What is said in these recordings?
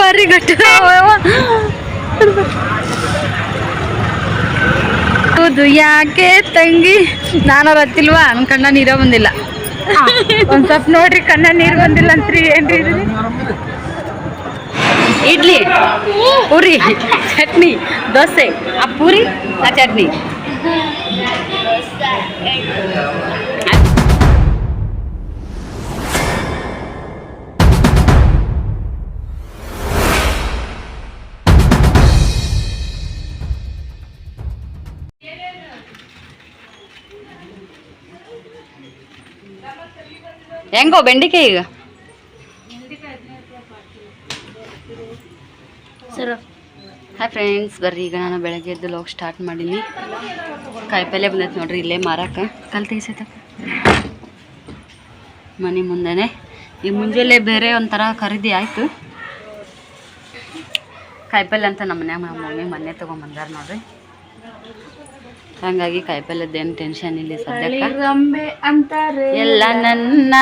ಬಾರಿ ಗಟ್ಟಿ ಹೌದು, ಯಾಕೆ ತಂಗಿ? ನಾನು ಹತ್ತಿಲ್ವಾ? ನನ್ ಕಣ್ಣ ನೀರ ಬಂದಿಲ್ಲ. ಒಂದ್ ಸ್ವಲ್ಪ ನೋಡ್ರಿ, ಕಣ್ಣ ನೀರ್ ಬಂದಿಲ್ಲ ಅಂತ್ರಿ ಏನ್ರಿ? ಇಡ್ಲಿ, ಪೂರಿ, ಚಟ್ನಿ, ದೋಸೆ. ಆ ಪೂರಿ, ಆ ಚಟ್ನಿ. ಹೆಂಗೋ ಬೆಂಡಿಕಾಯಿ ಈಗ. ಸರ್. ಹಾಯ್ ಫ್ರೆಂಡ್ಸ್ ಬರ್ರಿ ಈಗ ನಾನು ಬೆಳಗ್ಗೆ ಎದ್ದು ಲೋಗ್ ಸ್ಟಾರ್ಟ್ ಮಾಡೀನಿ. ಕಾಯಿಪಲ್ಲೆ ಬಂದೈತೆ ನೋಡ್ರಿ ಇಲ್ಲೇ ಮಾರಕ್ಕೆ. ಕಲ್ ತೆಗಿಸೈತ ಮನೆ ಮುಂದೆನೆ. ಈ ಮುಂಜಾನೆ ಬೇರೆ ಒಂಥರ ಖರೀದಿ ಆಯಿತು. ಕಾಯಿಪಲ್ಲೆ ಅಂತ ನಮ್ಮ ಮನ್ಯಾಗ ನಮ್ಮ ಮಮ್ಮಿ ಮೊನ್ನೆ ತೊಗೊಂಬಂದಾರ ನೋಡ್ರಿ. ಹಾಗಾಗಿ ಏನು ಟೆನ್ಷನ್ ಇಲ್ಲ ಸದ್ಯಕ್ಕೆ. ಅಂತಾರೆ. ಎಲ್ಲ ನನ್ನ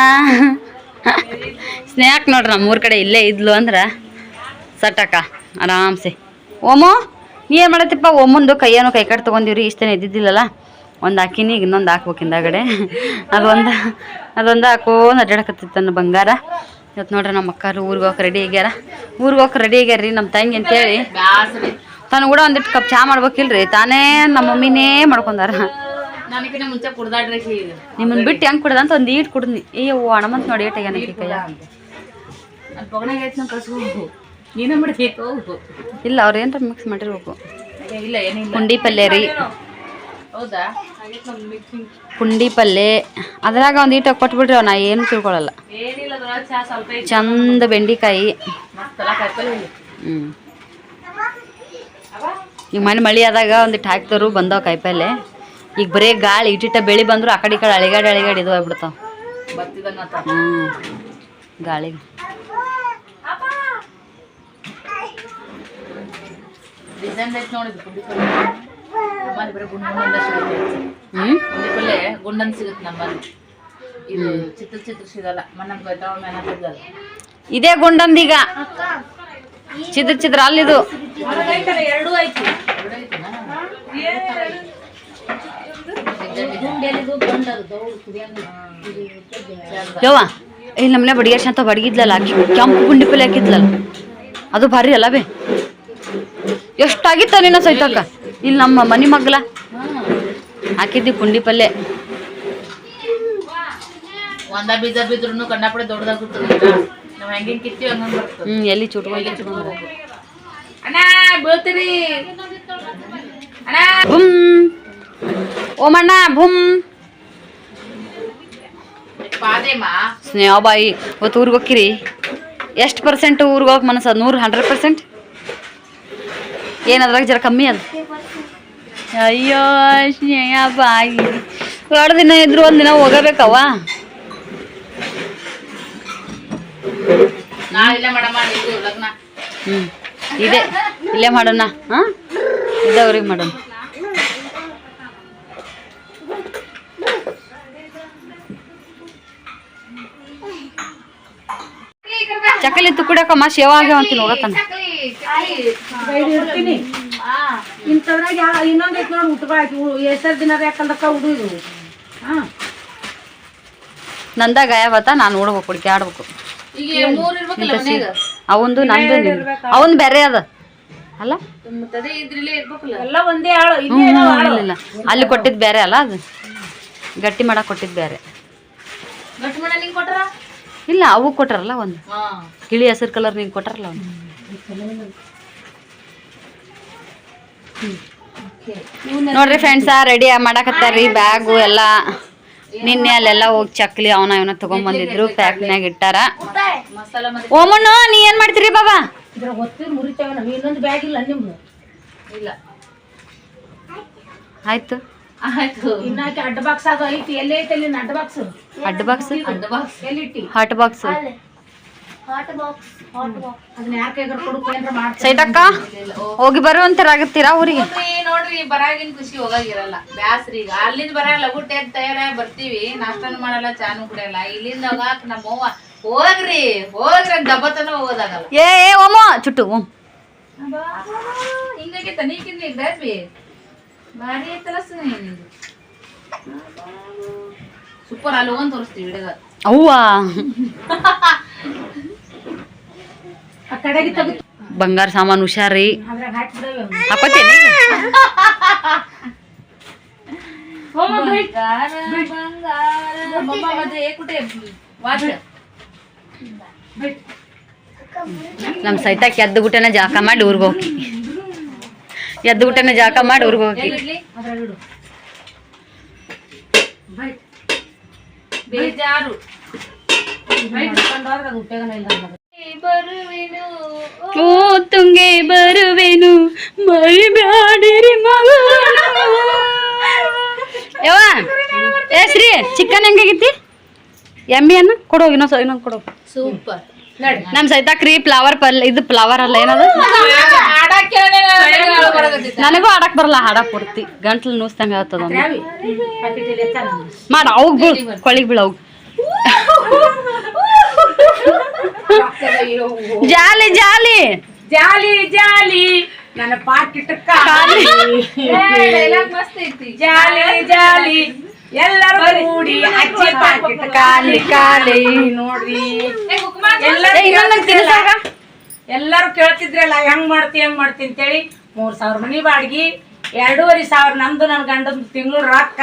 ಸ್ನೇಹಕ್ ನೋಡ್ರಿ ನಮ್ಮೂರ ಕಡೆ ಇಲ್ಲೇ ಇದ್ಲು ಅಂದ್ರೆ ಸಟ್ಟಕ್ಕ ಆರಾಮ್ಸೆ. ಓಮು ನೀ ಏನು ಮಾಡತ್ತಿಪ್ಪ? ಓಮಂದು ಕೈಯನ್ನು ಕೈ ಕಟ್ ತೊಗೊಂಡಿವ್ರಿ ಇಷ್ಟೇನೆ ಇದ್ದಿದ್ದಿಲ್ಲಲ್ಲ? ಒಂದು ಹಾಕಿನಿ ಈಗ ಇನ್ನೊಂದು ಹಾಕ್ಬೇಕು ಹಿಂದಾಗಡೆ. ಅದೊಂದು ಅದೊಂದು ಹಾಕೋ ಅಡ್ಡಾಡಕತ್ತಿತ್ತು ನನ್ನ ಬಂಗಾರ. ಇವತ್ತು ನೋಡ್ರಿ ನಮ್ಮ ಅಕ್ಕಾರು ಊರಿಗೆ ಹೋಗಕ್ಕೆ ರೆಡಿ ಆಗ್ಯಾರ. ಊರಿಗೆ ಹೋಗಕ್ಕೆ ರೆಡಿ ಆಗ್ಯಾರ ನಮ್ಮ ತಂಗಿ ಅಂತೇಳಿ. ತಾನು ಕೂಡ ಒಂದಿಟ್ಟು ಕಪ್ ಚಾ ಮಾಡ್ಬೇಕಿಲ್ರಿ. ತಾನೇ ನಮ್ಮ ಮಮ್ಮಿನೇ ಮಾಡ್ಕೊಂಡಾರ. ನನಗಿನ ಮುಂಚೆ ಕುಡ್ದಾಡ್ರಿ ಈಗ ನಿಮ್ಮನ್ನ ಬಿಟ್ಟು ಹೆಂಗೆ ಕುಡ್ದಂತ ಒಂದು ಈಟ್ ಕುಡ್ದಿ ಅಯ್ಯೋ ಹಣಮಂತ ನೋಡಿ ಏಟ್ ಏನಕ್ಕೆ ಕೈಯ ನೀನೇ ಮಾಡ್ಬೇಕು ಇಲ್ಲ ಅವ್ರು ಏನಾರ ಮಿಕ್ಸ್ ಮಾಡಿರ್ಬೇಕು. ಇಲ್ಲ ಪುಂಡಿ ಪಲ್ಯ ರೀ. ಹೌದಾ? ಪುಂಡಿ ಪಲ್ಯ. ಅದ್ರಾಗ ಒಂದು ಈಟ ಕೊಟ್ಬಿಟ್ರಿ ನಾ ಏನು ತಿಳ್ಕೊಳಲ್ಲ. ಚಂದ ಬೆಂಡಿಕಾಯಿ. ಹ್ಮ್. ಹ್ಞೂ ಈಗ ಮನೆ ಮಳೆ ಆದಾಗ ಒಂದಿಟ್ಟು ಹಾಕ್ತಾರು ಬಂದಾವ ಕಾಯಿಪಲ್ಲೆ. ಈಗ ಬರೀ ಗಾಳಿ ಇಟ್ಟಿಟ್ಟ ಬೆಳಿ ಬಂದ್ರು ಆ ಕಡೆ ಈ ಕಡೆ ಅಳಿಗಾಡಿ ಅಳಿಗಾಡಿ ಇದು ಆಗ್ಬಿಡ್ತಾವ. ಗಾಳಿ. ಹ್ಞೂ ಗಾಳಿಗೆ ಇದೇ ಗುಂಡಂದೀಗ ಚಿದ್ರ ಚಿದ್ರ ಅಲ್ಲಿದು? ಯವ್ವ, ಇಲ್ಲಿ ನಮ್ಮನೆ ಬಡಿಗೆ ಅಂತ ಬಡಗಿದ್ಲಲ್ಲ ಆಕಿ ಕೆಂಪು ಗುಂಡಿ ಪಲ್ಲೆ ಹಾಕಿದ್ಲಲ್ಲ. ಅದು ಭಾರಿ ಅಲ್ಲ ಬೇ. ಎಷ್ಟಾಗಿತ್ತ ನಿನ್ನ ಸೈತಕ್ಕ ಇಲ್ಲಿ ನಮ್ಮ ಮನಿ ಮಗ್ಲ. ಹಾಕಿದ್ದಿ ಪುಂಡಿ ಪಲ್ಲೆ ಒಂದ ಬೀಜ ಬಿದ್ರು ಕಂಡಾಪಡೆ ದೊಡ್ಡದಾಗ್ಬಿಡ್ತದೆ ಹ್ಮ್ ಎಲ್ಲಿ ಚುಟ್ಕೊಂಡು ಅಣ್ಣ ಬೀಳ್ತೀರಿ. ಅಣ್ಣ. ಬುಮ್ ಓಮಣ್ಣ ಬುಮ್ ಸ್ನೇಹ ಬಾಯಿ ಇವತ್ತು ಊರಿಗೆ ಹೋಗಿರಿ ಎಷ್ಟು ಪರ್ಸೆಂಟ್ ಊರಿಗೆ ಮನಸ್ಸು ಅದು? ನೂರು ಹಂಡ್ರೆಡ್ ಪರ್ಸೆಂಟ್ ಏನದ್ರಾಗ ಜರ ಕಮ್ಮಿ ಅದು? ಅಯ್ಯೋ ಸ್ನೇಹ ಬಾಯಿ ಎರಡು ದಿನ ಇದ್ರು ಒಂದು ದಿನ ಹೋಗಬೇಕವ್ವ ನಾ ಇಲ್ಲ ಮಾಡಮ್ಮ ಇದು ಲಗ್ನ ಹ್ಞೂ ಇದೆ ಇಲ್ಲೇ ಮಾಡೋಣ. ಹಾಂ? ಇದ್ದವ್ರಿಗೆ ಮಾಡೋಣ. ಚಕಲಿ ತುಕ್ಕಡಕಮ್ಮ ಶೇವ ಆಗ್ಯಾವ ಅಂತೀನಿ ಹೋಗತ್ತಾನ ಇಂಥವ್ರಾಗ ಇನ್ನೊಂದು ಐತಿ ನೋಡಿ ಉಟ್ಕೊಳಕ್ಕೆ ಎಷ್ಟರ ದಿನ ಯಾಕಂದಕ್ಕ ಹುಡುಗರು. ಹಾ. ನಂದ ಗಾಯಬತ್ತ ನಾನು ನೋಡ್ಬೇಕು ಹುಡುಕಿ ಆಡ್ಬೇಕು ಅವಂದು ನಂದು ಅವಂದು ಅವನ್ ಬೇರೆ ಅದ. ಅಲ್ಲ? ಮತ್ತೆ ಅದೇ ಇದ್ರಲ್ಲೇ ಇರ್ಬೇಕಲ್ಲ? ಎಲ್ಲ ಒಂದೇ ಆಳು ಹ್ಞೂ ಇಲ್ಲ ಅಲ್ಲಿ ಕೊಟ್ಟಿದ್ ಬೇರೆ ಅಲ್ಲ ಅದು. ಗಟ್ಟಿ ಮಾಡಕ್ ಕೊಟ್ಟಿದ್ ಬೇರೆ. ಗಟ್ಟಿ ಮಾಡ ನಿಂಗ್ ಕೊಟ್ರ? ಇಲ್ಲ ಅವು ಕೊಟ್ಟಾರಲ್ಲ ಒಂದು. ಹಾ. ಗಿಳಿ ಹಸಿರು ಕಲರ್ ನಿಂಗೆ ಕೊಟ್ರಲ್ಲ ಒಂದು. ನೋಡ್ರಿ ಫ್ರೆಂಡ್ಸ ರೆಡಿ ಮಾಡಾಕತ್ತಾರ್ರಿ ಬ್ಯಾಗು ಎಲ್ಲ. ನಿನ್ನೆ ಅಲ್ಲೆಲ್ಲ ಹೋಗಿ ಚಕ್ಲಿ ಅವನ ಇವನ ತಗೊಂಡ್ಬಂದಿದ್ರು ಪ್ಯಾಕ್ನ್ಯಾಗ ಇಟ್ಟಾರ. ಮಸಾಲ ಮತ್ತೆ ಓಮಣ್ಣು ನೀ ಏನ್ ಮಾಡ್ತೀರಿ ಬಾಬಾ? ಆಯ್ತು. ಆಯ್ತು. ಇನ್ನಾಕಿ ಅಡ್ಡ ಬಾಕ್ಸ್ ಅಡ್ಡ ಬಾಕ್ಸ್ ಅಡ್ಡ ಬಾಕ್ಸ್ ಅಡ್ಡ ಬಾಕ್ಸ್ ಎಲ್ಲಿಟ್ಟಿ ಹಾಟ್ ಬಾಕ್ಸ್ ಸೈತಕ್ಕ ಹೋಗಿ ಬರುವಂತರಾಗತ್ತೀರಾ ಊರಿಗೆ? ನೋಡ್ರಿ ನೋಡ್ರಿ ಬರಾಗಿನ ಖುಷಿ ಹೋಗಾಗಿರಲ್ಲ. ಬ್ಯಾಸ್ರಿ ಈಗ. ಅಲ್ಲಿಂದ ಬರ ಲಗುಟ್ ತಯಾರಾಗಿ ಬರ್ತೀವಿ. ನಾಷ್ಟನ ಮಾಡಲ್ಲ ಚಾನು ಕುಡಿಯಲ್ಲ. ಇಲ್ಲಿಂದ ಹೋಗಾಕ ನಮ್ಮವ್ವ ಹೋಗ್ರಿ ಹೋಗ್ರಿ ದಬ್ಬತನ ಹೋಗೋದಾಗಲ್ಲ ಏ ಏ ಓಮ ಚುಟ್ಟು ಓಮ್ ಹಿಂಗಾಗೈತ ನೀಕಿಂದ ಬ್ಯಾಸ್ರಿ ಭಾರಿ ಐತಲ್ಲ ಸೂಪರ್ ಅಲ್ಲಿ ಹೋಗ್ ತೋರಿಸ್ತೀವಿ ಹಿಡಿದ ಅವ್ವಾ. ಬಂಗಾರ ಸಾಮಾನು ಹುಷಾರಿ. ನಮ್ ಸಹಿತ ಹಾಕೋತೇನೆ. ನಮ್ಮ ಎದ್ದು ಗುಟ್ಟನ ಜಾಕ ಮಾಡಿ ಊರ್ಗ ಹೋಗಿ. ಎದ್ದು ಗುಟ್ಟನ ಜಾಕ ಮಾಡಿ ಊರ್ಗ ಹೋಗಿ. ಬೇಜಾರು. ಓ. ತುಂಗೆ ಬರುವೆನು? ಮರಿಬ್ಯಾಡಿರಿ ಯವ್ವ ಏ ಶ್ರೀ ಚಿಕನ್ ಹೆಂಗಾಗೈತಿ ಎಮ್ಮಿ ಅನ್ನ ಕೊಡೋಗಿ ಇನ್ನೊಂದು ಇನ್ನೊಂದು ಕೊಡೋ. ಸೂಪರ್. ನಮ್ಮ ಸೈತಾಕ್ರಿ ಫ್ಲವರ್ ಪಲ್ ಇದು ಫ್ಲವರ್ ಅಲ್ಲ ಏನದು? ನನಗೂ ಆಡಕ್ ಬರಲ್ಲ ಹಾಡಕ್ ಕೊಡ್ತಿ ಗಂಟ್ಲು ನೂಸ್ತಂಗ ಆಗ್ತದ ಮಾಡ ಅವಾಗ ಬೀಳ್ ಕೊಳಿಗ್ ಬೀಳ ಅವ್ ಜಾಲಿ ಜಾಲಿ. ಜಾಲಿ ಜಾಲಿ. ನನ್ನ ಪಾಕಿಟ್ ಖಾಲಿ. ಜಾಲಿ ಜಾಲಿ. ಎಲ್ಲರೂ ಕೂಡಿ ಅಜ್ಜಿ ಪಾಕಿಟ್ ಖಾಲಿ ಖಾಲಿ. ನೋಡ್ರಿ. ಎಲ್ಲರೂ ಕೇಳ್ತಿದ್ರಲ್ಲ? ಹೆಂಗ್ ಮಾಡ್ತಿ ಹೆಂಗ್ ಮಾಡ್ತಿ ಅಂತೇಳಿ? ಮೂರ್ ಸಾವಿರ ಮನಿ ಬಾಡ್ಗಿ ಎರಡೂವರೆ ಸಾವಿರ ನಮ್ದು ನನ್ ಗಂಡನ್ ತಿಂಗಳು ರೊಕ್ಕ.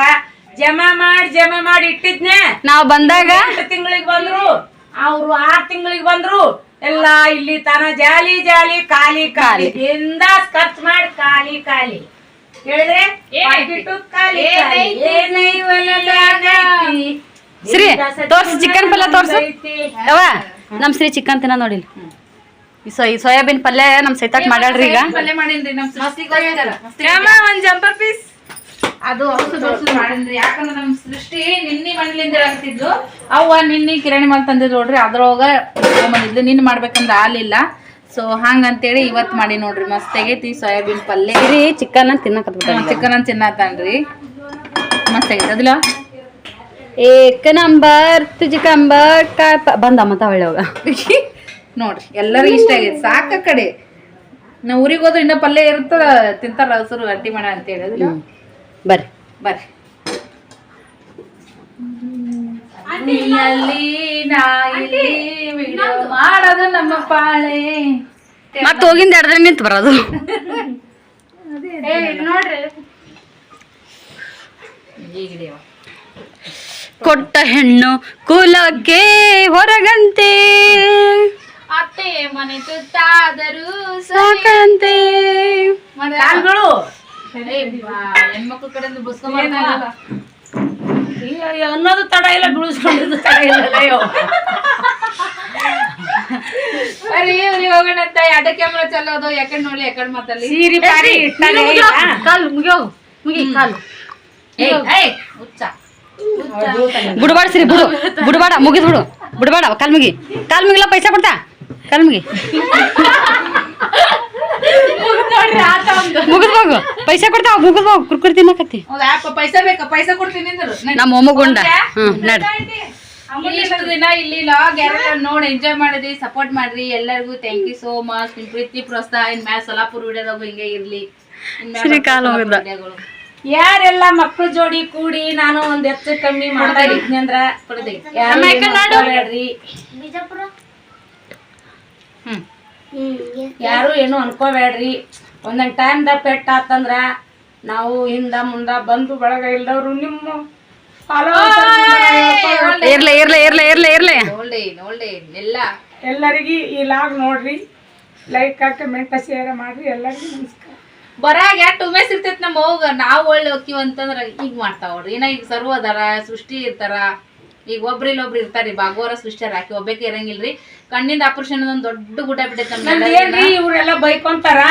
ಜಮಾ ಮಾಡಿ ಜಮಾ ಮಾಡಿ ಇಟ್ಟಿದ್ನೆ. ನಾವ್ ಬಂದಾಗ? ತಿಂಗಳಿಗೆ ಬಂದ್ರು. ಅವ್ರು ಆರ್ ತಿಂಗಳಿಗೆ ಬಂದ್ರು ಎಲ್ಲ ಇಲ್ಲಿ ತನ ಜಾಲಿ ಜಾಲಿ ಖಾಲಿ ಖಾಲಿ. ಎಂದ ಖರ್ಚು ಮಾಡಿ ಖಾಲಿ ಖಾಲಿ. ಹೇಳಿದ್ರೆ. ಶ್ರೀ, ತೋರ್ಸು, chicken ಪಲ್ಯ ತೋರ್ಸು. ನಮ್ ಶ್ರೀ ಚಿಕನ್ ತಿನ್ನ ನೋಡಿಲ್ಲ ಈ ಸೋ ಈ ಸೋಯಾಬೀನ್ ಪಲ್ಯ ನಮ್ ಸೈತಾಕ್ ಮಾಡ್ಯಾಳ್ರಿ ಈಗ. ಒಂದ್ ಜಂಪರ್ ಪೀಸ್ ಅದು ಔಷಧ ಔಷಧ ಮಾಡಿದ್ರು. ಯಾಕಂದ್ರೆ ನಮ್ ಸೃಷ್ಟಿ ನಿನ್ನೆ ಮನೇಲಿಂದ ಆಗ್ತಿದ್ಲು ಅವ್ವ ನಿನ್ನೆ ಕಿರಾಣಿ ಮಾಲ್ ತಂದಿದ್ ನೋಡ್ರಿ ಅದ್ರೊಳಗ ಬಂದಿದ್ಲು ನಿನ್ನೆ ಮಾಡ್ಬೇಕಂದ್ರೆ ಆಗ್ಲಿಲ್ಲ ಸೊ ಹಂಗಂತೇಳಿ ಇವತ್ ಮಾಡಿ ನೋಡ್ರಿ ಮಸ್ತ್ ಆಗೈತಿ ಸೋಯಾಬೀನ್ ಪಲ್ಯ. ರೀ ಚಿಕನ್ ತಿನ್ನಕತ್ಬಿಟ್ಟ ಚಿಕನ್ ತಿನ್ನತಾನ್ರಿ. ಮಸ್ತ್ ಆಗೈತಿ ಅದಿಲ್ಲ ಏಕ ನಂಬರ್ ತುಜಿಕಂಬರ್ ಕಾಪ ಬಂದ ಮತ್ತ ಹೊಳ್ಳಿ ಹೋಗ ನೋಡ್ರಿ ಎಲ್ಲರಿಗೂ ಇಷ್ಟ ಆಗೈತಿ ಸಾಕ ಕಡೆ. ನಾ ಊರಿಗೆ ಹೋದ್ರೆ ಇನ್ನ ಪಲ್ಯ ಇರ್ತದ ತಿಂತಾರ ಹಸರು ಗಟ್ಟಿ ಮಾಡ ಅಂತ ಹೇಳಿದ್ರು ಬರ್ರಿ. ಬರ್ರಿ. ಇಲ್ಲಿ ನಾ ಇಲ್ಲಿ ವಿಡಿಯೋ ಮಾಡೋದು ನಮ್ಮ ಪಾಳೆ. ಮತ್ತೆ ಹೋಗಿಂದ ಎರಡ್ರೆ ನಿಂತ ಬರೋದು. ನೋಡ್ರಿ. ಕೊಟ್ಟ ಹೆಣ್ಣು ಕುಲಕ್ಕೆ ಹೊರಗಂತೆ. ಅತ್ತೆ ಮನೆ ತುತ್ತಾದರೂ ಸಾಕಂತೆ. ಕಾಲ್ಗಳು. ಹೆಣ್ಮಕ್ಳ ಕಡೆಯಿಂದ ಬುಸ್ಕೊಂಡ್ ಅಯ್ಯೋ, ಅನ್ನೋದು ತಡ ಇಲ್ಲ ಬೀಳಿಸ್ಕೊಂಡಿದ್ದು ತಡ ಇಲ್ಲ ಅಯ್ಯೋ. ಅರೆ ಇವ್ರಿಗೆ ಹೋಗೋಣ ಅಂತ ಅಡ್ಡ ಕ್ಯಾಮ್ರಾ ಚಲೋದು ಯಾಕಂಡ್ ನೋಡಿ ಯಾಕಂಡ್ ಮಾತಲ್ಲಿ ಸೀರಿ ಪಾರಿ. ಕಾಲು ಮುಗಿಯೋ ಮುಗಿ ಕಾಲು. ಹುಚ್ಚ. ಬಿಡ್ಬೇಡ ಶ್ರೀ ಬಿಡು ಬಿಡಬಾಡ ಮುಗಿದ್ ಬಿಡು. ಬಿಡಬಾಡ ಕಾಲ್ ಮುಗಿ. ಕಾಲ್ ಮುಗಿಲ್ಲ ಪೈಸಾ ಕೊಡ್ತಾ? ಕಾಲ್ ಮುಗಿ. ಮುಗಿದ್ ಹೋಗು. ಪೈಸಾ ಕೊಡ್ತಾವ ಮುಗಿದ್ ಹೋಗು. ಕುರ್ಕುರಿ ತಿನ್ನಕತ್ತಿ. ಪೈಸಾ ಬೇಕಾ ಪೈಸಾ ಕೊಡ್ತೀನಿ. ನಮ್ಮ ಮೊಮ್ಮ ಗುಂಡ. ಹ್ಮ್ ನಡ್. ಇಷ್ಟು ದಿನ ಇಲ್ಲಿ ಲಾಗ್ ಯಾರೆಲ್ಲ ನೋಡಿ ಎಂಜಾಯ್ ಮಾಡಿದ್ರಿ ಸಪೋರ್ಟ್ ಮಾಡ್ರಿ ಎಲ್ಲರಿಗೂ ಥ್ಯಾಂಕ್ ಯು ಸೋ ಮಚ್ ನಿಮ್ ಪ್ರೀತಿ ಪ್ರೋತ್ಸಾಹ ಇನ್ ಮ್ಯಾಲ ಸೊಲಾಪುರ್ ವಿಡಿಯೋದಾಗು ಹಿಂಗೆ ಇರ್ಲಿ. ಯಾರೆಲ್ಲ ಮಕ್ಳು ಜೋಡಿ ಕೂಡಿ ನಾನು ಒಂದ್ ಹೆಚ್ಚು ಕಮ್ಮಿ ಮಾಡ್ತಾ ಇದ್ನಿ ಅಂದ್ರ ಕೊಡದೆ. ಯಾರು ಏನು ಅನ್ಕೋಬೇಡ್ರಿ. ಹ್ಮ್. ಯಾರು ಏನು ಅನ್ಕೋಬೇಡ್ರಿ. ಒಂದೊಂದು ಟೈಮ್ದಾಗ ಪೆಟ್ಟ ಆತಂದ್ರ ನಾವು ಹಿಂದ ಮುಂದ ಬಂದು ಬಳಗ ಇಲ್ದವ್ರು ನಿಮ್ಮ ಎಲ್ಲರಿಗಿ ಅನ್ನ ಇರ್ಲೆ ಇರ್ಲೆ ಇರ್ಲೆ ಇರ್ಲೆ ಇರ್ಲೆ. ನೋಡ್ಲಿ ನೋಡ್ಲಿ ಎಲ್ಲ. ಎಲ್ಲರಿಗೂ ಈ ಲಾಗ್ ನೋಡ್ರಿ. ಲೈಕ್ ಕಮೆಂಟ್ ಶೇರ್ ಮಾಡ್ರಿ. ಎಲ್ಲರಿಗೂ ನಮಸ್ಕಾರ. ಬರಾಗ ಎಷ್ಟು ಉಮೇಸ್ ಇರ್ತೈತಿ ನಮ್ಮ ಹೋಗ ನಾವು ಒಳ್ಳೆ ಹೋಗ್ತೀವಿ ಅಂತಂದ್ರೆ ಈಗ ಮಾಡ್ತಾವ ನೋಡ್ರಿ. ಇನ್ನ ಈಗ ಸರ್ವ ಅದಾರ ಸೃಷ್ಟಿ ಇರ್ತಾರ. ಈಗ ಒಬ್ರು ಇಲ್ಲೊಬ್ರು ಇರ್ತಾರಿ ಭಾಗವರ ಸೃಷ್ಟಿಯರ್ ಹಾಕಿ ಒಬ್ಬಕ್ಕೆ ಇರಂಗಿಲ್ರಿ? ಕಣ್ಣಿಂದ ಆಪರೇಷನ್ ಒಂದ್ ದೊಡ್ಡ ಗುಡ್ಡ ಬಿಟ್ಟೈತಿ ಏನ್ರಿ ಇವ್ರೆಲ್ಲ ಬೈಕೊಂತಾರ?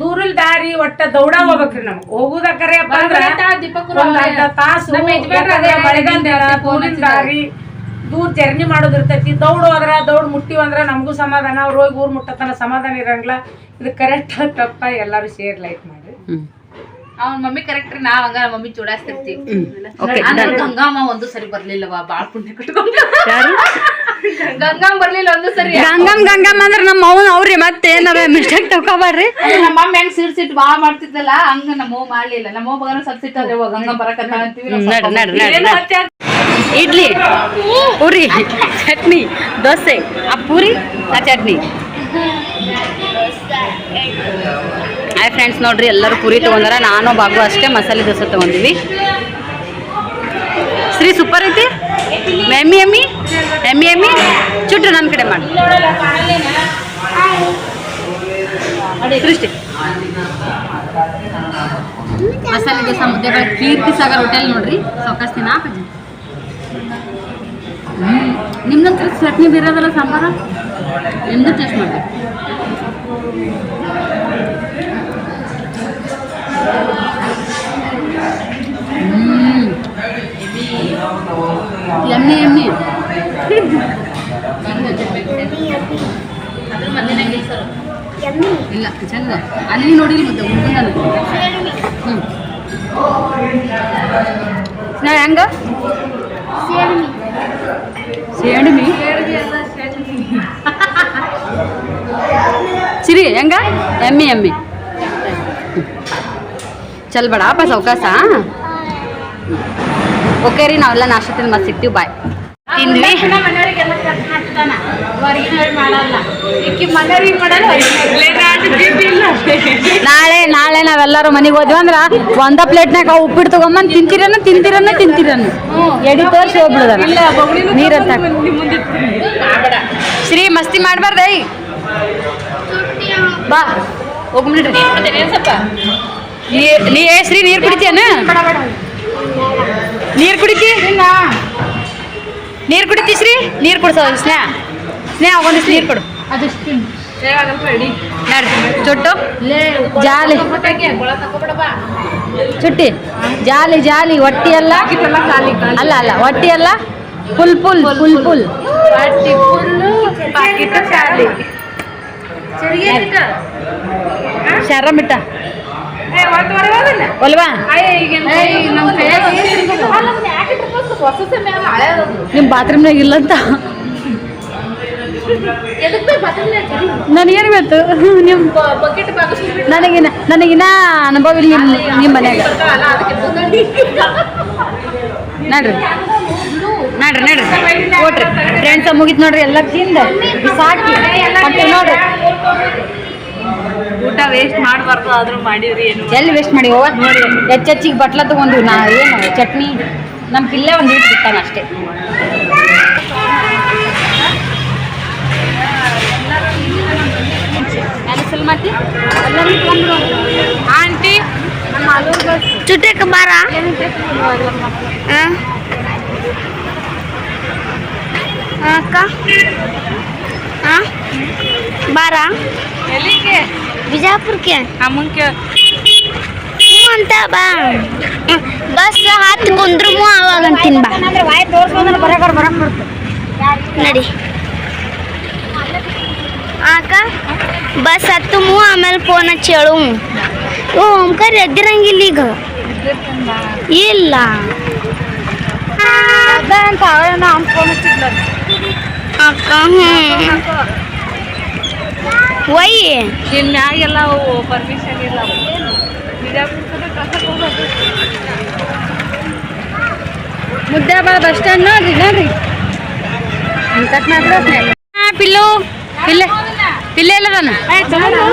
ದೂರಲ್ ದಾರಿ ಒಟ್ಟ ದೌಡ ಹೋಗ್ಬೇಕ್ರಿ ನಮ್ಗ್. ಹೋಗುದಕ್ಕರೆ ತಾಸು ದಾರಿ ದೂರ ಜರ್ನಿ ಮಾಡೋದಿರ್ತೈತಿ. ದೌಡ್ ಹೋದ್ರ ದೌಡ್ ಮುಟ್ಟಿವ್ ಅಂದ್ರ ನಮಗೂ ಸಮಾಧಾನ. ಅವ್ರ ಹೋಗಿ ಊರ್ ಮುಟ್ಟತನ ಸಮಾಧಾನ ಇರಂಗಿಲ್ಲ. ಇದು ಕರೆಕ್ಟ್ ತಪ್ಪ ಎಲ್ಲಾರು ಶೇರ್ ಲೈಕ್ ಮಾಡ್ರಿ ಹ್ಮ್. ಅವ್ನ ಮಮ್ಮಿ ಕರೆಕ್ಟ್ ರೀ ನಾವ್ ಹಂಗ ಮಮ್ಮಿ ಚೂಡಾಸ್ತಿರ್ತೀವಿ. ಓಕೆ ಅಂದ್ರೆ ಗಂಗಮ್ಮ ಒಂದು ಸರಿ ಬರ್ಲಿಲ್ಲವಾ ಬಾಳ್ ಪುಣ್ಯ ಕಟ್ಕೊಂಡ. ಗಂಗಾಮ್ ಗಂಗಾ ಬರ್ಲಿಲ್ಲ ಒಂದು ಸರಿ. ಗಂಗಮ್ ಗಂಗಮ್ ಅಂದ್ರೆ ನಮ್ಮ ಅವ್ನ ಅವ್ರಿ ಮತ್ತೆ ಏನಾರ ಮಿಸ್ಟೇಕ್ ತಗೋಬಾರ್ರಿ. ನಮ್ಮ ಅಮ್ಮ ಹೆಂಗ್ ಸಿಟ್ ಸಿಟ್ ಬಾ ಮಾಡ್ತಿದ್ದಲ್ಲ ಹಂಗ ನಮ್ಮ ಅವ್ವ ಮಾಡ್ಲಿಲ್ಲ. ನಮ್ಮ ಅವ್ವ ಬಗನ ಸ್ವಲ್ಪ ಇವಾಗ ಗಂಗಾ ಬರಕತ್ತ ಅಂತೀವಿ ನಾವ್ ಸ್ವಲ್ಪ ನಡ್ರಿ ನಡ್ರಿ ಏನ್ ನಡ್ರಿ ಇಡ್ಲಿ ಪೂರಿ ಚಟ್ನಿ ದೋಸೆ ಆ ಪೂರಿ ಆ ಚಟ್ನಿ. ಹಾಯ್ ಫ್ರೆಂಡ್ಸ್ ನೋಡ್ರಿ, ಎಲ್ಲರೂ ಪೂರಿ ತೊಗೊಂಡಾರ? ನಾನು ಬಾಗು ಅಷ್ಟೇ, ಮಸಾಲೆ ದೋಸೆ ತೊಗೊಂಡಿವಿ. ಶ್ರೀ ಸೂಪರ್ ಐತಿ? ಎಮ್ಮಿ ಎಮ್ಮಿ? ಎಮ್ಮಿ ಎಮ್ಮಿ? ಚುಟ್ರು ನನ್ನ ಕಡೆ ಮಾಡಿ. ಸೃಷ್ಟಿ. ಮಸಾಲೆ ದೋಸೆ, ಮುದ್ದೆಗಳು, ಕೀರ್ತಿ ಸಾಗರ್ ಹೋಟೆಲ್ ನೋಡ್ರಿ ಸೌಕಸ್ತಿನ ನಿಮ್ದಂತ್ರ ಚಟ್ನಿ ಬೇರೆದಲ್ಲ ಸಾಂಬಾರ? ನಿಮ್ದು ಟೇಸ್ಟ್ ಮಾಡಿ ಎಮ್ಮೆ ಎಮ್ಮೆ ಇಲ್ಲ ಚಂದ ಅಲ್ಲಿ ನೋಡಿಲ್ಲ ಮತ್ತೆ ಹುಡುಗನ ಹ್ಞೂ ನಾ ಹೆಂಗ ಸೇಣಮಿ ಸಿರಿ ಹೆಂಗ ಎಮ್ಮಿ ಎಮ್ಮಿ ಚಲ್ ಬೇಡ ಬಸ್ ಸೌಕಾಸ ಓಕೆ ರೀ ನಾವೆಲ್ಲ ನಾಷ್ಟ ತಿಂದು ಮತ್ತೆ ಸಿಗ್ತೀವಿ ಬಾಯ್. ತಿಂದ್ವಿ. ನಾಳೆ ನಾಳೆ ನಾವೆಲ್ಲರೂ ಮನೆಗೆ ಹೋದ್ವಿ ಅಂದ್ರ ಒಂದ ಪ್ಲೇಟ್ನಾಗ ಉಪ್ಪಿಟ್ಟು ತಗೊಂಬಂದ್ ತಿಂತೀರನ್ನ ತಿಂತೀರನ್ನ ತಿಂತೀರನ್ನ ಎಡಿ ತೋರಿಸಿ ಹೋಗ್ಬಿಡುದ ನೀರ ಶ್ರೀ ಮಸ್ತಿ ಮಾಡ್ಬಾರ್ದೈ. ಬಾ. ಹೋಗ್ಬಿಡ್ರಿ ನೀ- ನೀ ಏ ನೀರು ನೀರ್ ಕುಡಿತೀಯನ? ನೀರ್ ಕುಡಿತಿ? ನೀರು ಕುಡಿತಿ ಶ್ರೀ? ನೀರ್ ಕುಡ್ಸೋ ಸ್ನೇಹ ಸ್ನೇಹ ಒಂದಿಷ್ಟು ನೀರು ಕೊಡು. ಅದಷ್ಟು ಚುಟ್ಟು. ಜಾಲಿ. ಚುಟ್ಟಿ. ಜಾಲಿ ಜಾಲಿ ಹೊಟ್ಟಿ ಅಲ್ಲ? ಅಲ್ಲ ಅಲ್ಲ ಹೊಟ್ಟಿ ಅಲ್ಲ? Full full full full. ಶರ ಒಲ್ವಾ? ನಿಮ್ಮ ಬಾತ್ರೂಮ್ನಾಗ ಇಲ್ಲಂತ? ನನಗೇನು ಬೇಕು ನಿಮ್ಮ ನನಗಿನ ನನಗಿನ ಅನುಭವ ಇಲ್ಲ ನಿಮ್ಮ ನಿಮ್ಮ ಮನ್ಯಾಗ. ನೋಡ್ರಿ. ನಡ್ರಿ ನಡ್ರಿ. ಕೊಟ್ರಿ ಫ್ರೆಂಡ್ಸ ಮುಗಿತ್ ನೋಡ್ರಿ ಎಲ್ಲ ತಿಂದ. ಸಾಕಿ ನೋಡ್ರಿ. ಊಟ ವೇಸ್ಟ್ ಮಾಡಬಾರ್ದು ಆದ್ರೂ ಮಾಡಿವ್ರಿ ಏನು? ಎಲ್ಲಿ ವೇಸ್ಟ್ ಮಾಡಿ? ಹೋಗ ನೋಡಿ. ಹೆಚ್ಚೆಚ್ಚಿಗೆ ಬಟ್ಲ ತಗೊಂಡಿವಿ ನಾ ಏನು ಚಟ್ನಿ? ನಮ್ಮ ಪಿಲ್ಲೆ ಒಂದು ಇಟ್ಟು ಬಿಟ್ಟಾನ ಅಷ್ಟೇ. ಕ್ಯಾನ್ಸಲ್ ಮಾಡ್ತಿ ಎಲ್ಲರೂ ಇಟ್ಕೊಂಡ್ರು ಆಂಟಿ ಚುಟಕ್ ಬಾರ ಅಕ್ಕ ಆ? ಬಾರ? ಎಲ್ಲಿಗೆ? ಬಿಜಾಪುರಕ್ಕೆ ಅಮ್ಮಂಗೆ ಹ್ಞೂ ಅಂತ ಬಾ. ಬಸ್ ಹತ್ತು ಕುಂದ್ರು ಅವಾಗ ಅಂತೀನಿ ಬಾ. ನಡಿ. ಆಕ ಬಸ್ ಹತ್ತು ಮೂ ಆಮೇಲೆ ಫೋನ್ ಹಚ್ಚಿ ಹೇಳು ಓ ಓಂಕಾರ ಎದ್ದಿರಂಗಿಲ್ಲ ಈಗ. ಇಲ್ಲ. ಅಂತ ಅವನ ಫೋನ್ ಹಚ್ಚಿದ್ಲ ಅಕ್ಕ ಹ್ಞೂ ಒಯ್ ನಿನ್ನ ಮ್ಯಾಗೆಲ್ಲ ಪರ್ಮಿಷನ್ ಇಲ್ಲ ಮುದ್ದೆ ಬಾ ಬಸ್ ಸ್ಟ್ಯಾಂಡ್ ನೋಡ್ರಿ ನೋಡ್ರಿ ಕಟ್ ಮಾಡ್ಬಿಡೋ ಪಿಲ್ಲು ಪಿಲ್ಲೆ ಪಿಲ್ಲೆ ಎಲ್ಲದಾನ ಪಿಲ್ಲೆ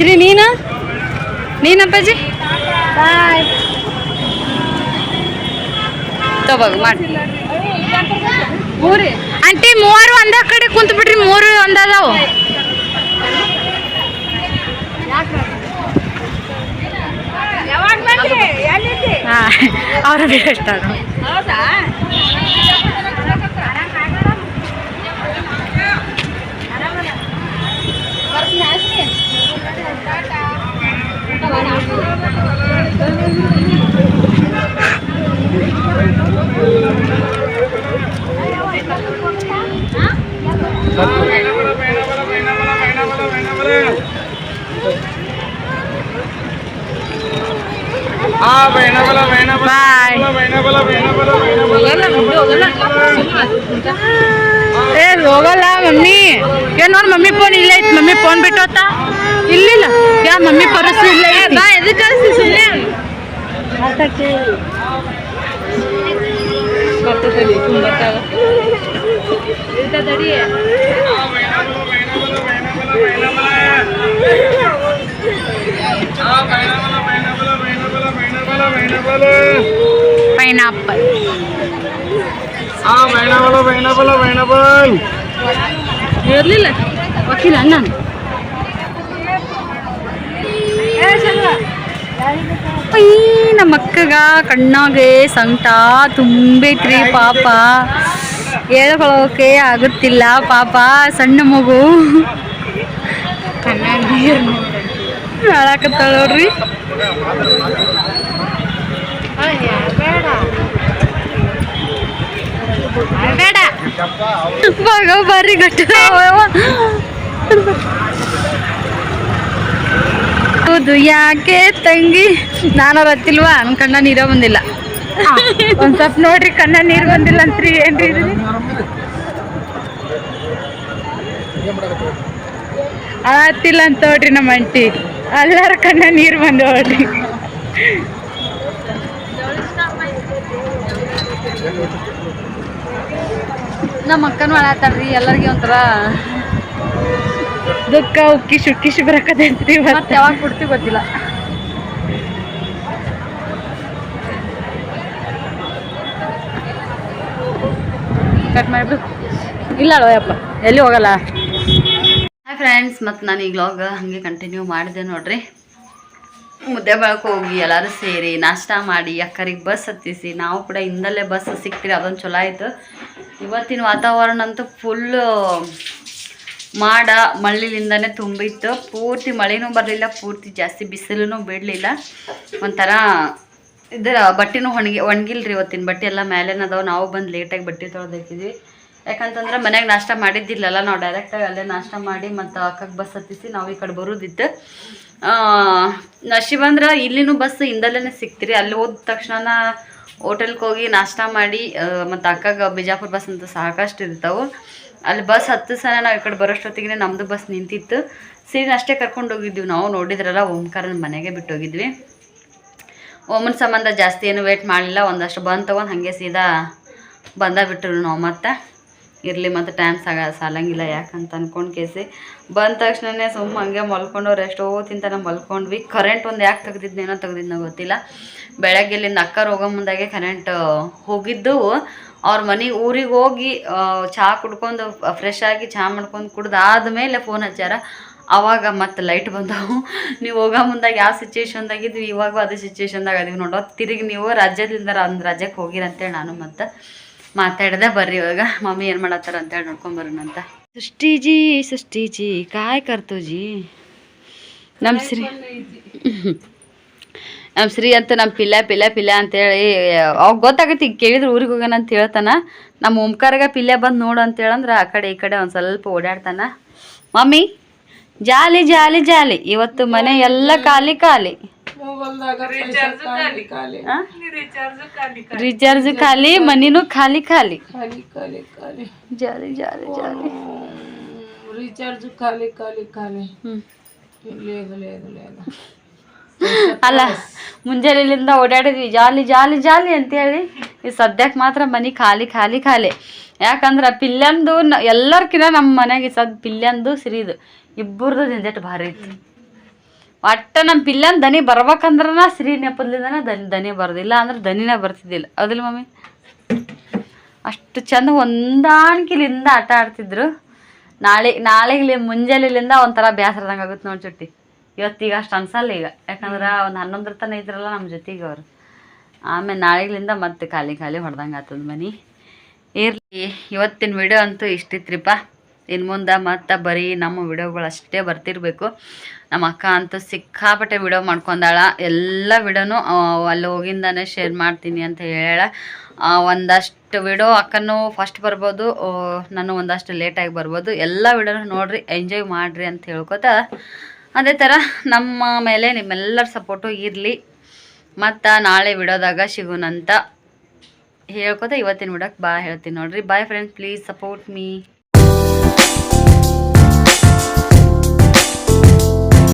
ಶ್ರೀ ನೀನು ನೀನಪ್ಪಾಜಿ ಬಾಯ್ ತಗೋಗ ಮಾಡಿ. ಮೂರಿ. ಆಂಟಿ ಮೂವರು ಒಂದ ಕಡೆ ಕುಂತ ಬಿಡ್ರಿ ಮೂರು ಒಂದ ಅವ್ರ ಬೇರೆ ಏ, ಹೋಗಲ್ಲ, ಮಮ್ಮಿ. ಏನ್ ನೋಡ್, ಮಮ್ಮಿ ಫೋನ್ ಇಲ್ಲ ಐತ್. ಮಮ್ಮಿ ಫೋನ್ ಬಿಟ್ಟೋತ? ಇಲ್ಲಿಲ್ಲ. ಯಾ, ಮಮ್ಮಿ ಪರ್ಸ್ ಇಲ್ಲ ಎದಕ್ಕೆ ಕಳಿಸಿ ಪೈನಾಪಲ್ ಇರ್ಲಿಲ್ಲ ವಕೀಲ ಅಣ್ಣ ನಮ್ಮ ಅಕ್ಕಗ ಕಣ್ಣಾಗೆ ಸಂಕಟ ತುಂಬೈತ್ರಿ ಪಾಪ. ಹೇಳ್ಕೊಳ್ಳೋಕೆ ಆಗುತ್ತಿಲ್ಲ ಪಾಪ ಸಣ್ಣ ಮಗು. ಹಾಳಾಕತ್ತಾಳ ನೋಡ್ರಿ. ಬಾಗ ಬರ್ರಿ ಗಟ್ಟ. ಹೌದು ಯಾಕೆ ತಂಗಿ? ನಾನು ಹತ್ತಿಲ್ವಾ? ನನ್ ಕಣ್ಣ ನೀರ ಬಂದಿಲ್ಲ. ಒಂದ್ ಸ್ವಲ್ಪ ನೋಡ್ರಿ ಕಣ್ಣ ನೀರು ಬಂದಿಲ್ಲ ಅಂತ್ರಿ ಏನ್ರಿ ಆತಿಲ್ಲ ಅಂತ ನೋಡ್ರಿ ನಮ್ಮ ಅಂಟಿ ಎಲ್ಲಾರ ಕಣ್ಣ ನೀರು ಬಂದು ನೋಡ್ರಿ. ನಮ್ಮ ಅಕ್ಕನೂ ಅಳಾತಾಳ್ರಿ, ಎಲ್ಲರಿಗೆ ಒಂಥರ ದುಃಖ ಉಕ್ಕಿಶ್ ಉಕ್ಕಿಶ್ ಬರಕತೈತ್ರಿ ಮತ್ತೆ? ಯಾವಾಗ ಕೊಡ್ತೀವಿ ಗೊತ್ತಿಲ್ಲ. ಕಟ್ ಮಾಡ್ಬೇಕು ಇಲ್ಲ ಅಳವಯ್ಯಪ್ಪ ಎಲ್ಲಿ ಹೋಗಲ್ಲ? ಹಾಯ್ ಫ್ರೆಂಡ್ಸ್ ಮತ್ತು ನಾನು ಈ ವ್ಲಾಗ್ ಹಾಗೆ ಕಂಟಿನ್ಯೂ ಮಾಡಿದೆ ನೋಡ್ರಿ. ಮುದ್ದೆ ಬಳಕೆ ಹೋಗಿ, ಎಲ್ಲರೂ ಸೇರಿ ನಾಷ್ಟ ಮಾಡಿ, ಅಕ್ಕರಿಗೆ ಬಸ್ ಹತ್ತಿಸಿ, ನಾವು ಕೂಡ ಹಿಂದಲ್ಲೇ ಬಸ್ ಸಿಕ್ತೀರಿ, ಅದೊಂದು ಚಲೋ ಆಯಿತು. ಇವತ್ತಿನ ವಾತಾವರಣ ಅಂತೂ ಫುಲ್ಲು ಮಾಡ ಮಳ್ಳಿಲಿಂದನೇ ತುಂಬಿತ್ತು. ಪೂರ್ತಿ ಮಳೆನೂ ಬರಲಿಲ್ಲ, ಪೂರ್ತಿ ಜಾಸ್ತಿ ಬಿಸಿಲೂ ಬಿಡಲಿಲ್ಲ. ಒಂಥರ ಇದರ ಬಟ್ಟೆನೂ ಒಣಗಿ, ಒಣಗಿಲ್ರಿ ಇವತ್ತಿನ ಬಟ್ಟೆ ಎಲ್ಲ ಮೇಲೇನದಾವೆ ನಾವು ಬಂದು ಲೇಟಾಗಿ ಬಟ್ಟೆ ತೊಳೆದಾಕಿದ್ವಿ ಯಾಕಂತಂದ್ರೆ ಮನ್ಯಾಗ ನಾಷ್ಟ ಮಾಡಿದ್ದಿಲ್ಲಲ್ಲ, ನಾವು ಡೈರೆಕ್ಟಾಗಿ ಅಲ್ಲೇ ನಾಷ್ಟ ಮಾಡಿ ಮತ್ತು ಅಕ್ಕಕ್ಕೆ ಬಸ್ ಹತ್ತಿಸಿ ನಾವು ಈ ಕಡೆ ಬರೋದಿತ್ತು. ನಶಿ ಬಂದ್ರೆ ಇಲ್ಲಿನೂ ಬಸ್ ಹಿಂದಲ್ಲೇ ಸಿಕ್ತಿರಿ. ಅಲ್ಲಿ ಹೋದ ತಕ್ಷಣ ಹೋಟೆಲ್ಗೆ ಹೋಗಿ ನಾಷ್ಟ ಮಾಡಿ ಮತ್ತು ಅಕ್ಕಗೆ ಬಿಜಾಪುರ ಬಸ್ ಅಂತ ಸಾಕಷ್ಟು ಇರ್ತಾವೆ. ಅಲ್ಲಿ ಬಸ್ ಹತ್ತು ಸಲ ನಾವು ಈ ಕಡೆ ಬರೋಷ್ಟೊತ್ತಿಗೆ ನಮ್ಮದು ಬಸ್ ನಿಂತಿತ್ತು. ಸೀರೆ ಅಷ್ಟೇ ಕರ್ಕೊಂಡು ಹೋಗಿದ್ವಿ. ನಾವು ನೋಡಿದ್ರಲ್ಲ, ಓಂಕಾರನ ಮನೆಗೆ ಬಿಟ್ಟು ಹೋಗಿದ್ವಿ. ಓಮನ್ ಸಂಬಂಧ ಜಾಸ್ತಿ ಏನು ವೇಟ್ ಮಾಡಲಿಲ್ಲ. ಒಂದಷ್ಟು ಬಂದು ತೊಗೊಂಡು ಹಾಗೆ ಸೀದಾ ಬಂದ ಬಿಟ್ಟರು ನಾವು ಮತ್ತೆ. ಇರಲಿ ಮತ್ತು ಟೈಮ್ ಸಾಗ ಸಾಲಂಗಿಲ್ಲ ಯಾಕಂತ ಅಂದ್ಕೊಂಡು ಕೇಸಿ. ಬಂದ ತಕ್ಷಣನೇ ಸುಮ್ಮ ಹಂಗೆ ಮಲ್ಕೊಂಡವ್ರು ಎಷ್ಟೋ ನಾವು ಮಲ್ಕೊಂಡ್ವಿ. ಕರೆಂಟ್ ಒಂದು ಯಾಕೆ ತೆಗ್ದಿದ್ನೇನೋ ತೆಗ್ದಿದ್ನೋ ಗೊತ್ತಿಲ್ಲ. ಬೆಳಗ್ಗೆ ಇಲ್ಲಿಂದ ಅಕ್ಕರು ಹೋಗೋ ಮುಂದಾಗೆ ಕರೆಂಟ್ ಹೋಗಿದ್ದು. ಅವ್ರ ಮನೆಗೆ ಊರಿಗೆ ಹೋಗಿ ಚಹಾ ಕುಡ್ಕೊಂಡು ಫ್ರೆಶ್ ಆಗಿ ಚಹಾ ಮಾಡ್ಕೊಂಡು ಕುಡ್ದು ಆದಮೇಲೆ ಫೋನ್ ಹಚ್ಚಾರ ಅವಾಗ ಮತ್ತೆ ಲೈಟ್ ಬಂದವು. ನೀವು ಹೋಗೋ ಮುಂದಾಗ ಯಾವ ಸಿಚುವೇಶನ್ದಾಗಿದ್ವಿ ಇವಾಗೂ ಅದೇ ಸಿಚುವೇಶನ್ದಾಗ ಅದೀವಿ ನೋಡೋ ತಿರುಗಿ ನೀವು ರಾಜ್ಯದಿಂದ ಒಂದು ರಾಜ್ಯಕ್ಕೆ ಹೋಗಿರಂತೇಳಿ ನಾನು ಮತ್ತೆ ಮಾತಾಡ್ದೆ ಬರ್ರಿ ಇವಾಗ. ಮಮ್ಮಿ ಏನು ಮಾಡತ್ತಾರ ಅಂತೇಳಿ ನೋಡ್ಕೊಂಬರೋಣ ಅಂತ. ಸೃಷ್ಟಿಜಿ ಸೃಷ್ಟಿಜಿ ಕಾಯ್ ಕರ್ತೋಜಿ. ಜಿ ಶ್ರೀ ನಮ್ಮ ಶ್ರೀ ಅಂತ ನಮ್ಮ ಪಿಲ್ಲ ಪಿಲ್ಲ ಪಿಲ್ಲ ಅಂತೇಳಿ ಅವಾಗ ಗೊತ್ತಾಗತ್ತೆ ಈಗ ಕೇಳಿದ್ರೆ ಊರಿಗೆ ಹೋಗೋಣ ಅಂತ ಹೇಳ್ತಾನ. ನಮ್ಮ ಓಂಕಾರಗ ಪಿಲ್ಲೆ ಬಂದು ನೋಡು ಅಂತ ಹೇಳಂದ್ರೆ ಆ ಕಡೆ ಈ ಕಡೆ ಒಂದು ಸ್ವಲ್ಪ ಓಡಾಡ್ತಾನ. ಮಮ್ಮಿ ಜಾಲಿ ಜಾಲಿ ಜಾಲಿ. ಇವತ್ತು ಮನೆ ಎಲ್ಲ ಖಾಲಿ ಖಾಲಿ? ರಿಚಾರ್ಜ್ ಖಾಲಿ ಮನಿನೂ ಖಾಲಿ ಖಾಲಿ. ಖಾಲಿ ಖಾಲಿ ಖಾಲಿ. ಜಾಲಿ ಜಾಲಿ ಜಾಲಿ. ರೀಚಾರ್ಜ್ ಖಾಲಿ ಖಾಲಿ ಖಾಲಿ. ಹ್ಮ್. ಅಲ್ಲ ಮುಂಜಾನೆಲಿಂದ ಓಡಾಡಿದ್ವಿ. ಜಾಲಿ ಜಾಲಿ ಜಾಲಿ ಅಂತೇಳಿ. ಈ ಸದ್ಯಕ್ಕೆ ಮಾತ್ರ ಮನೆ ಖಾಲಿ ಖಾಲಿ ಖಾಲಿ. ಯಾಕಂದ್ರೆ ಪಿಲ್ಲಂದು ಎಲ್ಲರ್ಕಿನ್ನ ನಮ್ಮ ಮನೆಗೆ ಸದ್ ಪಿಲ್ಯಂದು ಸಿರಿದು. ಇಬ್ಬರದು ನಿಂದೆಟ್ಟು ಭಾರಿ ಇತ್ತು ಒಟ್ಟ ನಮ್ಮ ಪಿಲ್ಯನ್ ದನಿ ಬರ್ಬೇಕಂದ್ರನ ಸಿರಿ ನೆಪದಿಂದನ ದನಿ ದನಿ ಬರೋದಿಲ್ಲ ಅಂದ್ರೆ ದನಿನ ಬರ್ತಿದ್ದಿಲ್ಲ. ಹೌದಿಲ್ಲ ಮಮ್ಮಿ? ಅಷ್ಟು ಚಂದ ಹೊಂದಾಣಿಕೆಲಿಂದ ಆಟ ಆಡ್ತಿದ್ರು. ನಾಳೆ ನಾಳೆಗೆ ಮುಂಜಾನೆಲಿಂದ ಒಂಥರ ಬೇಸರದಂಗೆ ಆಗುತ್ತೆ ನೋಡಿ ಚುಟ್ಟಿ. ಇವತ್ತೀಗ ಅಷ್ಟು ಅನ್ಸಲ್ಲ ಈಗ. ಯಾಕಂದ್ರೆ ಒಂದು ಹನ್ನೊಂದರ ತನ ಇದ್ರಲ್ಲ ನಮ್ಮ ಜೊತೆಗೆ ಅವರು. ಆಮೇಲೆ ನಾಳೆಗಳಿಂದ ಮತ್ತೆ ಖಾಲಿ ಖಾಲಿ ಹೊಡೆದಂಗೆ ಆಗ್ತದ ಮನೆ. ಇರಲಿ ಇವತ್ತಿನ ವಿಡಿಯೋ ಅಂತೂ ಇಷ್ಟಿತ್ರಿಪ್ಪ. ಇನ್ನು ಮುಂದೆ ಮತ್ತೆ ಬರೀ ನಮ್ಮ ವಿಡಿಯೋಗಳು ಅಷ್ಟೇ ಬರ್ತಿರ್ಬೇಕು. ನಮ್ಮ ಅಕ್ಕ ಅಂತೂ ಸಿಕ್ಕಾಪಟ್ಟೆ ವಿಡಿಯೋ ಮಾಡ್ಕೊಂಡಾಳ. ಎಲ್ಲ ವಿಡಿಯೋನು ಅಲ್ಲಿ ಹೋಗಿಂದಾನೆ ಶೇರ್ ಮಾಡ್ತೀನಿ ಅಂತ ಹೇಳ ಒಂದಷ್ಟು ವಿಡಿಯೋ ಅಕ್ಕನೂ ಫಸ್ಟ್ ಬರ್ಬೋದು ನಾನು ಒಂದಷ್ಟು ಲೇಟಾಗಿ ಬರ್ಬೋದು. ಎಲ್ಲ ವಿಡಿಯೋನು ನೋಡಿರಿ ಎಂಜಾಯ್ ಮಾಡಿರಿ ಅಂತ ಹೇಳ್ಕೊತ ಅದೇ ಥರ ನಮ್ಮ ಮೇಲೆ ನಿಮ್ಮೆಲ್ಲರ ಸಪೋರ್ಟು ಇರಲಿ. ಮತ್ತು ನಾಳೆ ಬಿಡೋದಾಗ ಸಿಗೋಣಂತ ಹೇಳ್ಕೊತ ಇವತ್ತಿನ ಬಿಡೋಕ್ಕೆ ಬಾ ಹೇಳ್ತೀನಿ ನೋಡ್ರಿ. Bye friends please support me